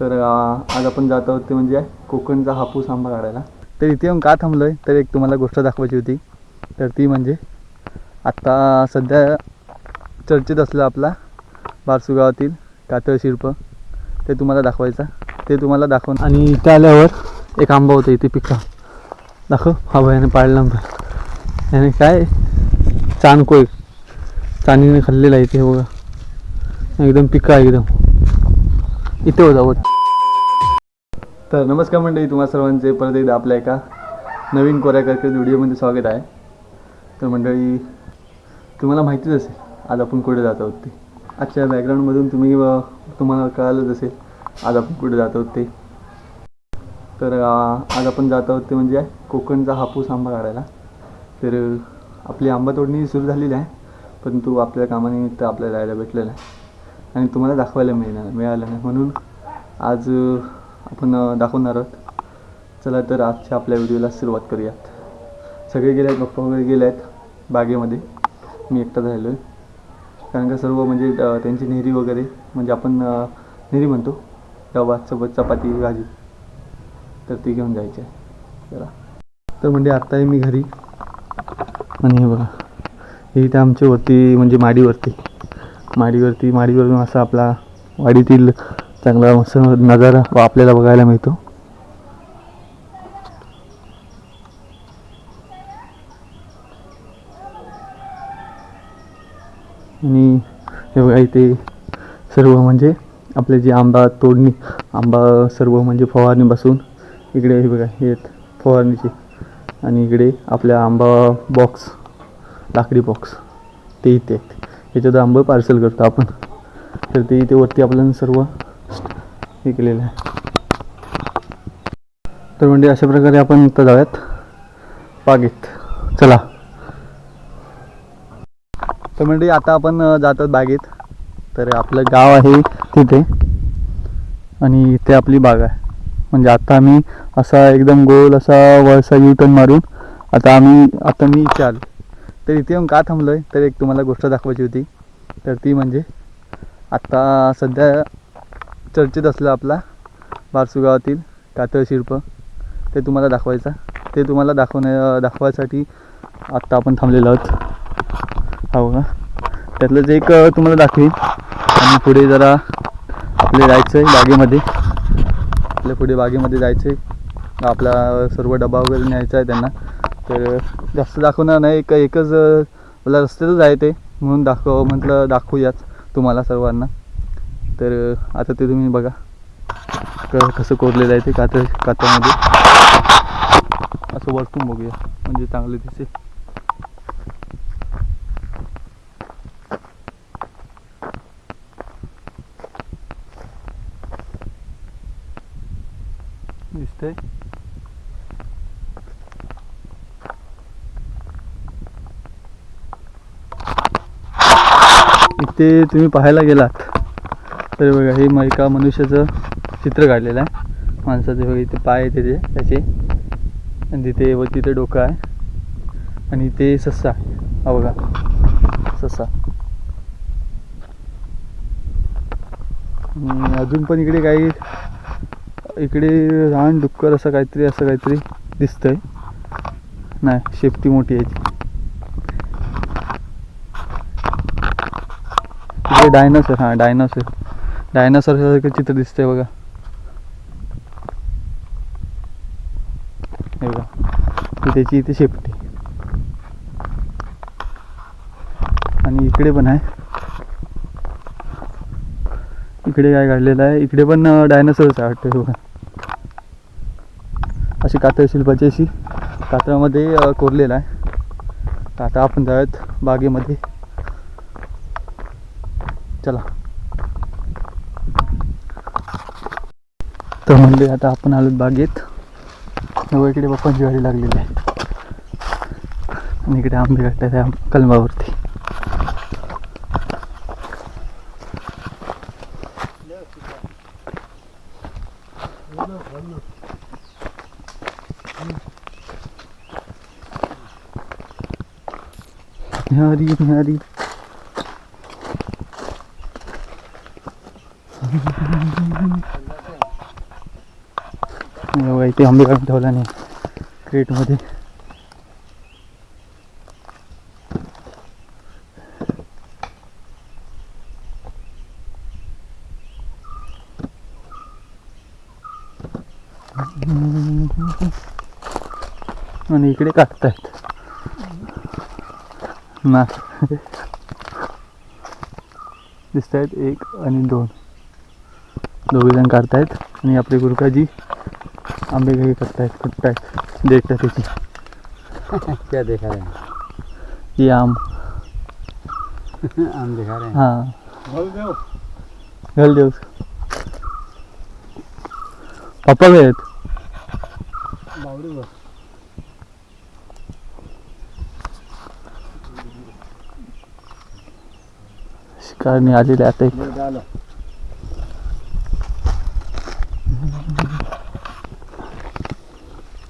तर आज आपण जात आहोत ते म्हणजे कोकणचा हापूस आंबा काढायला. तर इथे येऊन का थांबलो आहे तर एक तुम्हाला गोष्ट दाखवायची होती. तर ती म्हणजे आत्ता सध्या चर्चेत असला आपला बारसुगावातील कातळ शिल्प ते तुम्हाला दाखवायचा. ते तुम्हाला दाखवून आणि इथे आल्यावर एक आंबा होता इथे पिका दाखव हा भयाने पाळला आंबा. याने काय? चानकोय. चानीने खाल्लेला आहे इथे बघा. एकदम पिका आहे एकदम. इथे हो वर तर नमस्कार मंडळी तुम्हा सर्वांचे परत एकदा आपल्या एका नवीन कोऱ्याकरकर व्हिडिओमध्ये स्वागत आहे. तर मंडळी तुम्हाला माहितीच असेल आज आपण कुठे जात आहोत ते. आजच्या बॅकग्राऊंडमधून तुम्ही तुम्हाला कळालंच असेल आज आपण कुठे जात आहोत ते. तर आज आपण जात आहोत ते म्हणजे कोकणचा हापूस आंबा काढायला. तर आपली आंबा तोडणी सुरू झालेली आहे परंतु आपल्या कामानिमित्त आपल्याला जायला भेटलेलं आहे. आणि तुम्हाला दाखवायला मिळणार मिळालं नाही. म्हणून आज आपण दाखवणार आहोत. चला तर आजच्या आपल्या व्हिडिओला सुरुवात करूयात. सगळे गेले आहेत पप्पा वगैरे गेले आहेत बागेमध्ये. मी एकटाच राहिलो आहे कारण का सर्व म्हणजे त्यांची नेहरी वगैरे म्हणजे आपण नेहरी म्हणतो डबा चपत चपाती भाजी तर ती घेऊन जायची आहे. चला. तर म्हणजे आत्ता आहे मी घरी. आणि हे बघा. हे इथे आमच्या म्हणजे माडीवरती. माडीवरती माडीवरून असा आपला वाडीतील चांगला मस्त नजारा आपल्याला बघायला मिळतो. आणि हे बघा इथे सर्व म्हणजे आपले जे आंबा तोडणी आंबा सर्व म्हणजे फवारणी बसून इकडे हे बघा हे आहेत फवारणीचे. आणि इकडे आपल्या आंबा बॉक्स लाकडी बॉक्स ते इथे आहेत. याच्यात आंबं पार्सल करतो आपण. तर ते इथे वरती आपल्याला सर्व हे केलेलं आहे. तर म्हणजे अशा प्रकारे आपण इथं जाऊयात. बागेत चला. तर म्हणजे आता आपण जातात बागेत. तर आपलं गाव आहे तिथे. आणि इथे आपली बाग आहे. म्हणजे आता आम्ही असा एकदम गोल असा वळसा यू टर्न मारून आता आम्ही आता मी इथे आलो. तर इथे येऊन का थांबलो आहे तर एक तुम्हाला गोष्ट दाखवायची होती. तर ती म्हणजे आत्ता सध्या चर्चेत असला आपला बारसुगावातील कातळ शिल्प ते तुम्हाला दाखवायचा. ते तुम्हाला दाखवण्या दाखवायसाठी आत्ता आपण थांबलेलो आहोत. हो का त्यातलंच एक तुम्हाला दाखवेन. आणि पुढे जरा आपले जायचं आहे बागेमध्ये. आपल्या पुढे बागेमध्ये जायचं आहे आपला सर्व डबा वगैरे न्यायचा आहे त्यांना. तर जास्त दाखवणार नाही. एक एकच मला रस्त्यातच आहे ते. म्हणून दाखव म्हटलं दाखवूयाच तुम्हाला सर्वांना. तर आता ते तुम्ही बघा. क कसं कोरलेलं आहे ते कात कात्यामध्ये असं वरतून बघूया म्हणजे चांगलं दिसेल. दिसतंय? ते तुम्ही पाहायला गेलात तर बघा हे म- एका मनुष्याचं चित्र काढलेलं आहे. माणसाचे बघा इथे पाय आहे तिथे त्याचे. आणि तिथे व तिथे डोकं आहे. आणि ते ससा आहे. हा बघा ससा. अजून पण इकडे काही इकडे रान डुक्कर असं काहीतरी असं काहीतरी दिसतंय. नाही शेपटी मोठी आहे याची. इकडे डायनोसर हां डायनोसर डायनोसर सारखं चित्र दिसतंय बघा. हे बघा. त्याची इथे शेपटी आणि इकडे पण आहे. इकडे काय काढलेलं आहे? इकडे पण डायनोसरच आहे वाटतं बघा. अशी कातळ शिल्पाची अशी कातळामध्ये कोरलेला आहे. तर आता आपण जाऊयात बागेमध्ये. चला. तर म्हणजे आता आपण आलो बागेत. इकडे बाप्पांची गाडी लागलेली आहे. आणि इकडे आंबे वाटतात त्या कलमावरती. हरी हरी बघा इथे आंबे काढून ठेवला नाही क्रेटमध्ये. आणि इकडे काढतायत. ना. दिसत आहेत एक आणि दोन. दोघे जण काढतायत आणि आपले गुरुकाजी आंबे काही करतायत कुटतायत. देठ त्याची क्या देखा रहे हैं? ही आम. आम दिखा रहे हैं? हां. घाल देऊ पप्पा काय आहेत शिकारणी आलेले आता एक.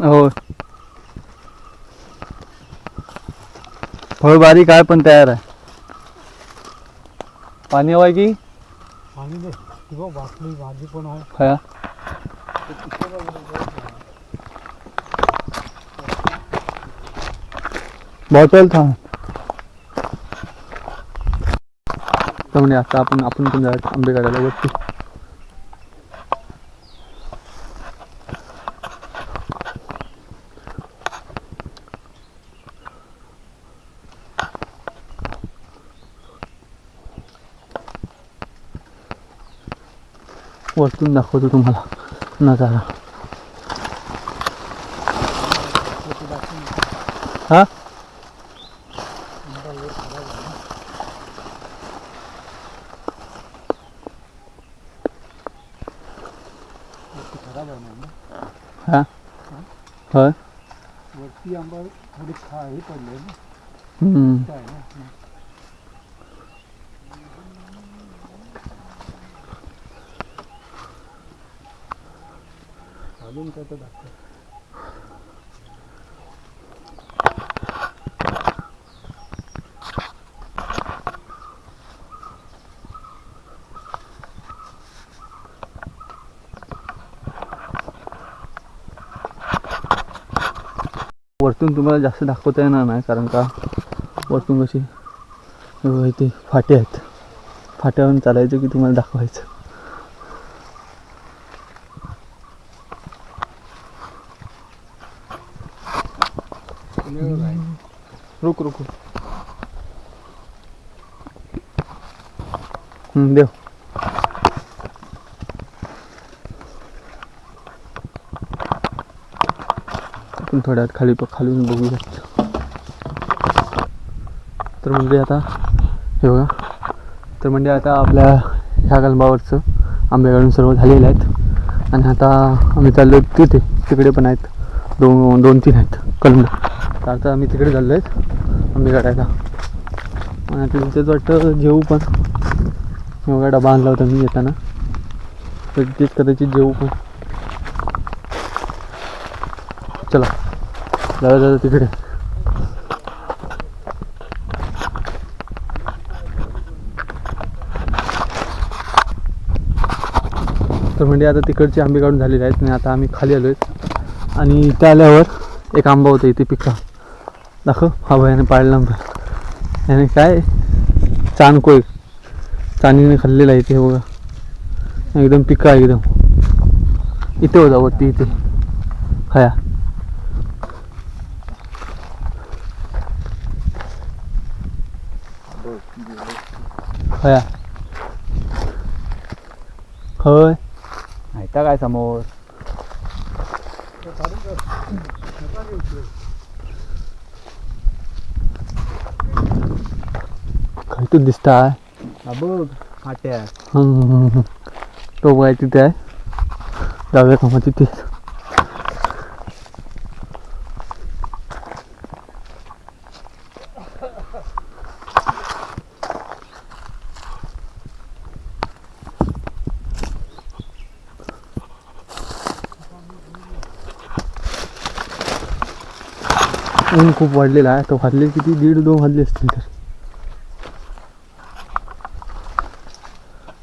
हो। फळ बारीक आहे पण तयार आहे. पाणी हवाय की? पाणी भाजी पण आहे. बॉटल थांब. तर म्हणजे आता आपण आपण पण जायचं आंबे काढायला वरती. वरतून दाखवतो तुम्हाला. नजारा. हा? हा? होय? वरती आंबा थोडी खा हे पडले ना. हम्म. दाखव वरतून तुम्हाला जास्त दाखवता येणार नाही कारण का वरतून कशी इथे फाटे आहेत फाट्यावरून चालायचं की तुम्हाला दाखवायचं रुक रुक. देव. आपण थोड्यात खाली खालून बघूया. तर म्हणजे आता हे बघा. तर म्हणजे आता आपल्या ह्या कलमावरचं आंबे सर्व झालेले आहेत. आणि आता आम्ही चाललो तिथे. तिकडे पण आहेत. दोन दोन तीन आहेत. कलम तर आता आम्ही तिकडे चाललो आहेत आंबे काढायला आणि आता तिथेच वाटतं जेवू पण. एवढा डबा आणला होता मी येताना. तर तेच कदाचित जेवू पण. चला. दादा दादा तिकडे. तर म्हणजे आता तिकडचे आंबे काढून झालेले आहेत आणि आता आम्ही खाली आलो आहेत आणि इथे आल्यावर एक आंबा होता इथे पिका दाखव. हा भयाने पाळला आंबा याने काय? चाणकोय. चाणीने खाल्लेला आहे इथे बघा. एकदम पिका एकदम. इथे होता वरती इथे. खाया. खया. होय. माहिता काय समोर? खैतूच दिसता? आहे बघ फाट्या. तो बघाय तिथे आहे. जाऊया का मग तिथे. ऊन खूप वाढलेला आहे. तो वाजले किती? दीड दोन वाजले असतील तर.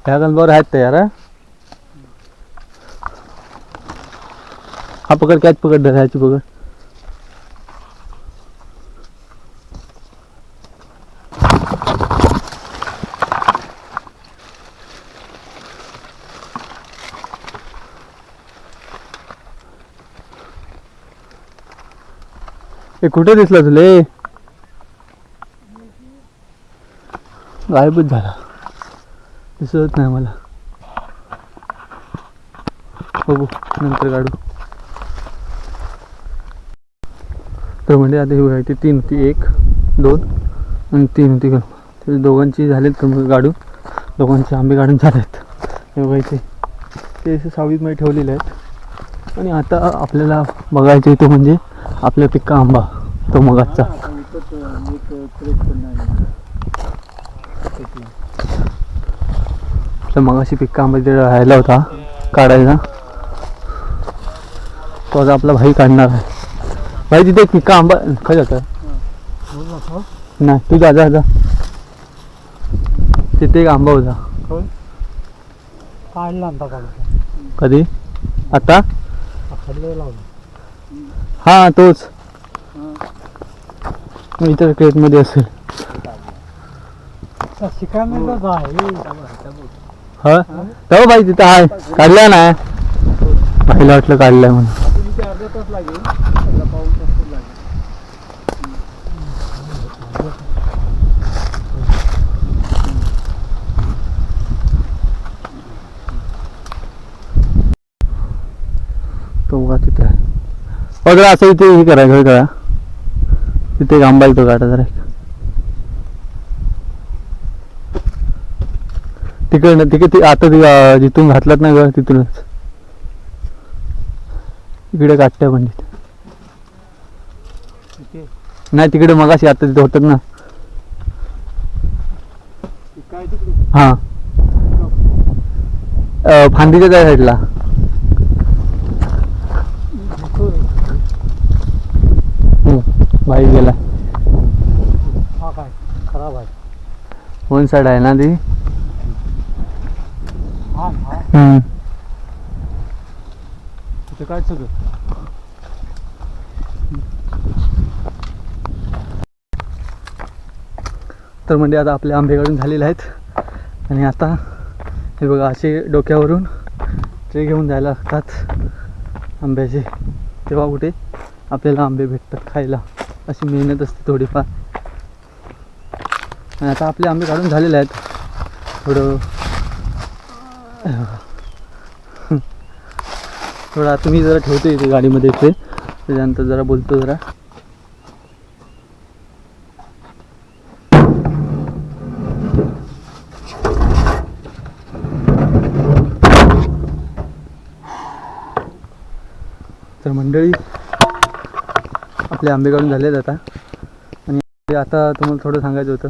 ह्या गंबावर आहेत तयार हा हा पकड कायच पकड धर पकड हे कुठे दिसला तुले गायबच झाला दिसत नाही मला. बघू नंतर काढू. तर म्हणजे आता हे ती तीन होती एक दोन आणि तीन होती ते दोघांची झालेत तर मग गाडून दोघांचे आंबे काढून झालेत. हे बघायचे ते असे सावलीमध्ये ठेवलेले आहेत. आणि आता आपल्याला बघायचं इथे म्हणजे आपल्या पिक्का आंबा तो मगाचा आता विकत अं, एक क्रेट पण नाही तर मगाशी तिथे राहिला होता काढायचा तो आता आपला भाई काढणार आहे. भाई तिथे एक पिक्का आंबा काय जातं. नाही तू जा जा जा. तिथे एक आंबा होता. काढला कधी? आता? हा तोच. इतर क्रेटमध्ये असेल. शिकायला हा? जाऊ भाई तिथं आहे काढल्या ना. पाहिलं वाटलं काढलंय म्हणून. अर्धा तास लागेल अर्धा तास लागेल तो उगा तिथे. आहे असं इथे हे करा घर करा. तिथे आंबाल तो काटा जरा. तिकडनं तिकडे ती आता ती अं, जिथून घातलात ना ग तिथूनच. इकडे काटतंय तिथे. नाही तिकडे मगाशी आता तिथे होतात ना. ते काय तिकडे? हा. अं, फांदीच्या त्या साईडला. गेला. हा काय खराब आहे. वन साईड आहे ना ती? हम्म. तिथे काय सगळं? तर म्हणजे आता आपले आंबे काढून झालेले आहेत. आणि आता हे बघा असे डोक्यावरून ट्रे घेऊन जायला लागतात आंब्याचे. तेव्हा कुठे आपल्याला आंबे भेटतात खायला अशी मेहनत असते थोडीफार. आणि आता आपले आंबे काढून झालेले आहेत. थोडं थोडं आता मी जरा ठेवतो इथे गाडीमध्ये इथे. त्याच्यानंतर जरा बोलतो जरा. तर मंडळी आपले आंबे काढून झालेत आता. आणि आता तुम्हाला थोडं सांगायचं होतं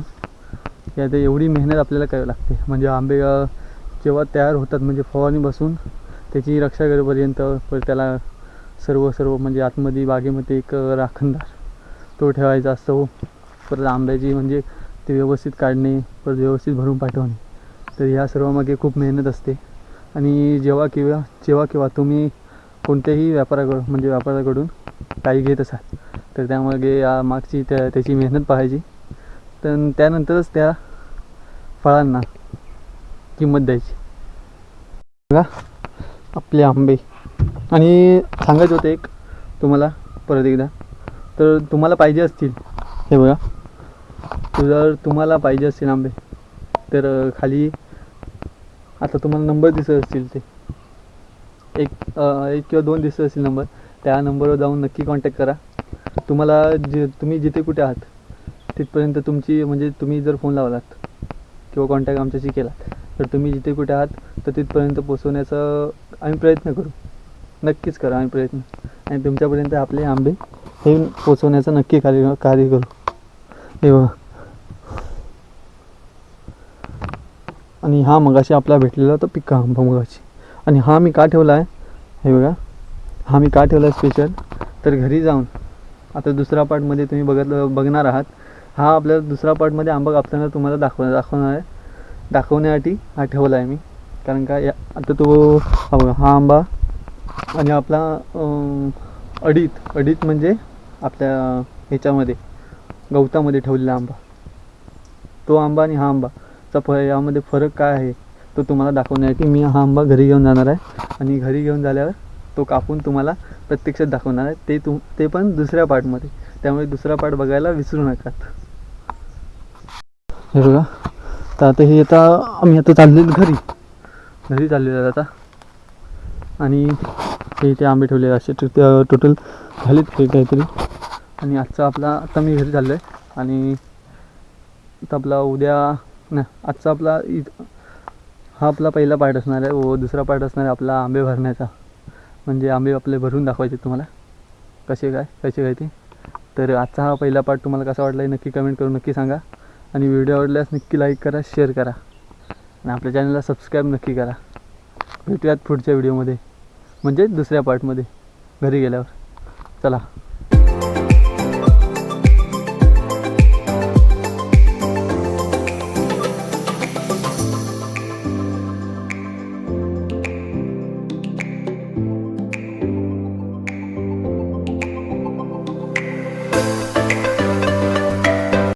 की आता एवढी मेहनत आपल्याला करावी लागते. म्हणजे आंबे जेव्हा तयार होतात म्हणजे फवारणी बसून त्याची रक्षा करेपर्यंत परत त्याला सर्व सर्व म्हणजे आतमध्ये बागेमध्ये एक राखणदार तो ठेवायचा असतो. परत आंब्याची म्हणजे ते व्यवस्थित काढणे परत व्यवस्थित भरून पाठवणे. तर ह्या सर्वामागे खूप मेहनत असते. आणि जेव्हा किंवा जेव्हा केव्हा तुम्ही कोणत्याही व्यापाराकडून म्हणजे व्यापाराकडून काही घेत असाल तर त्यामागे या मागची त्या त्याची मेहनत पाहायची. तर त्यानंतरच त्या फळांना किंमत द्यायची. बघा आपले आंबे. आणि सांगायचं होतं एक तुम्हाला परत एकदा. तर तुम्हाला पाहिजे असतील हे बघा. जर तुम्हाला पाहिजे असतील आंबे तर खाली आता तुम्हाला नंबर दिसत असतील ते. एक एक किंवा दोन दिसत असतील नंबर. त्या नंबरवर जाऊन नक्की कॉन्टॅक्ट करा. तुम्हाला जे तुम्ही जिथे कुठे आहात तिथपर्यंत तुमची म्हणजे तुम्ही जर फोन लावलात किंवा कॉन्टॅक्ट आमच्याशी केलात तर तुम्ही जिथे कुठे आहात तर तिथपर्यंत पोचवण्याचा आम्ही प्रयत्न करू. नक्कीच करा आम्ही प्रयत्न. आणि तुमच्यापर्यंत आपले आंबे हे पोचवण्याचं नक्की कार्य कार्य करू. हे बघा. आणि हा मगाशी आपला भेटलेला होता पिक्का आंबा मगाशी. आणि हा मी का ठेवला आहे? हे बघा. हा मी का ठेवला आहे स्पेशल तर घरी जाऊन आता दुसऱ्या पार्टमध्ये तुम्ही बघत बघणार आहात. हा आपल्या दुसऱ्या पार्टमध्ये आंबा कापताना तुम्हाला दाखव दाखवणार आहे. दाखवण्यासाठी हा ठेवला आहे मी. कारण का या आता तो हा आंबा आणि आपला अडीत अडीत म्हणजे आपल्या ह्याच्यामध्ये गवतामध्ये ठेवलेला आंबा. तो आंबा आणि हा आंबा. चा फ यामध्ये फरक काय आहे? तो तुम्हाला दाखवण्यासाठी मी हा आंबा घरी घेऊन जाणार आहे. आणि घरी घेऊन झाल्यावर तो कापून तुम्हाला प्रत्यक्षात दाखवणार आहे. ते तुम ते पण दुसऱ्या पार्टमध्ये त्यामुळे दुसरा पार्ट बघायला विसरू नका. हे बघा. तर आता हे आता आम्ही आता चाललेलो घरी. घरी चाललेलो आहे आता. आणि हे इथे आंबे ठेवलेले असे टोटल झालेत ते काहीतरी. आणि आजचा आपला आता मी घरी चाललो आहे आणि आता आपला उद्या नाही आजचा आपला इ- हा आपला पहिला पार्ट असणार आहे. व दुसरा पार्ट असणार आहे आपला आंबे भरण्याचा. म्हणजे आंबे आपले भरून दाखवायचे तुम्हाला. कसे काय कसे काय ते. तर आजचा हा पहिला पार्ट तुम्हाला कसा वाटला आहे नक्की कमेंट करून नक्की सांगा. आणि व्हिडिओ आवडल्यास नक्की लाईक करा शेअर करा. आणि आपल्या चॅनलला सबस्क्राईब नक्की करा. भेटूयात पुढच्या व्हिडिओमध्ये म्हणजे दुसऱ्या पार्टमध्ये घरी गेल्यावर. चला.